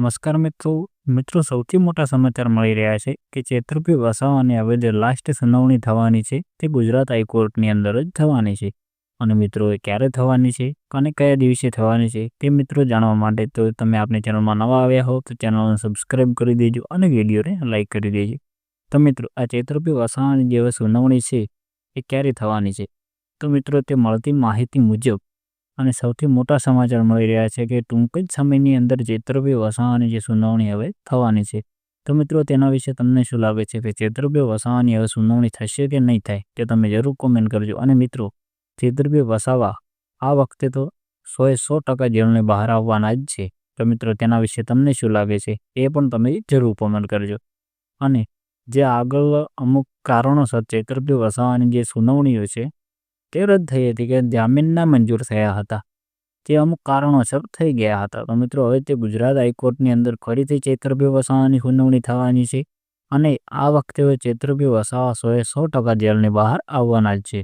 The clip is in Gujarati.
નમસ્કાર મિત્રો. મિત્રો, સૌથી મોટા સમાચાર મળી રહ્યા છે કે છેતરપી વસાવાની હવે જે લાસ્ટ સુનાવણી થવાની છે. તે ગુજરાત હાઈકોર્ટની અંદર જ થવાની છે. અને મિત્રો એ ક્યારે થવાની છે? અને કયા દિવસે થવાની છે? તે મિત્રો જાણવા માટે તો તમે આપણી ચેનલમાં નવા આવ્યા હો તો ચેનલને સબસ્ક્રાઈબ કરી દેજો અને વિડીયોને લાઇક કરી દેજો. તો મિત્રો, આ છેતરપી વસાવાની જે સુનાવણી છે એ ક્યારે થવાની છે? તો મિત્રો, તે મળતી માહિતી મુજબ અને સૌથી મોટા સમાચાર મળી રહ્યા છે કે ટૂંક જ સમયની અંદર છેતરપી વસાવાની જે સુનાવણી હવે થવાની છે. તો મિત્રો, તેના વિશે તમને શું લાગે છે કે છેતરપી વસાવાની હવે સુનાવણી થશે કે નહીં થાય તે તમે જરૂર કોમેન્ટ કરજો. અને મિત્રો છેતરપી વસાવા આ વખતે તો સોએ સો ટકા જેલને બહાર આવવાના જ છે. તો મિત્રો, તેના વિશે તમને શું લાગે છે એ પણ તમે જરૂર કોમેન્ટ કરજો. અને જે આગળ અમુક કારણોસર છેતરપી વસાવાની જે સુનાવણીઓ છે તે રદ થઈ હતી કે જામીન ના મંજૂર થયા હતા. તે અમુક કારણોસર થઈ ગયા હતા. તો મિત્રો, હવે તે ગુજરાત હાઈકોર્ટની અંદર ફરીથી છેતરપી વસાવાની સુનાવણી થવાની છે અને આ વખતે છેતરપી વસાવા સોએ સો ટકા જેલની બહાર આવવાના જ છે.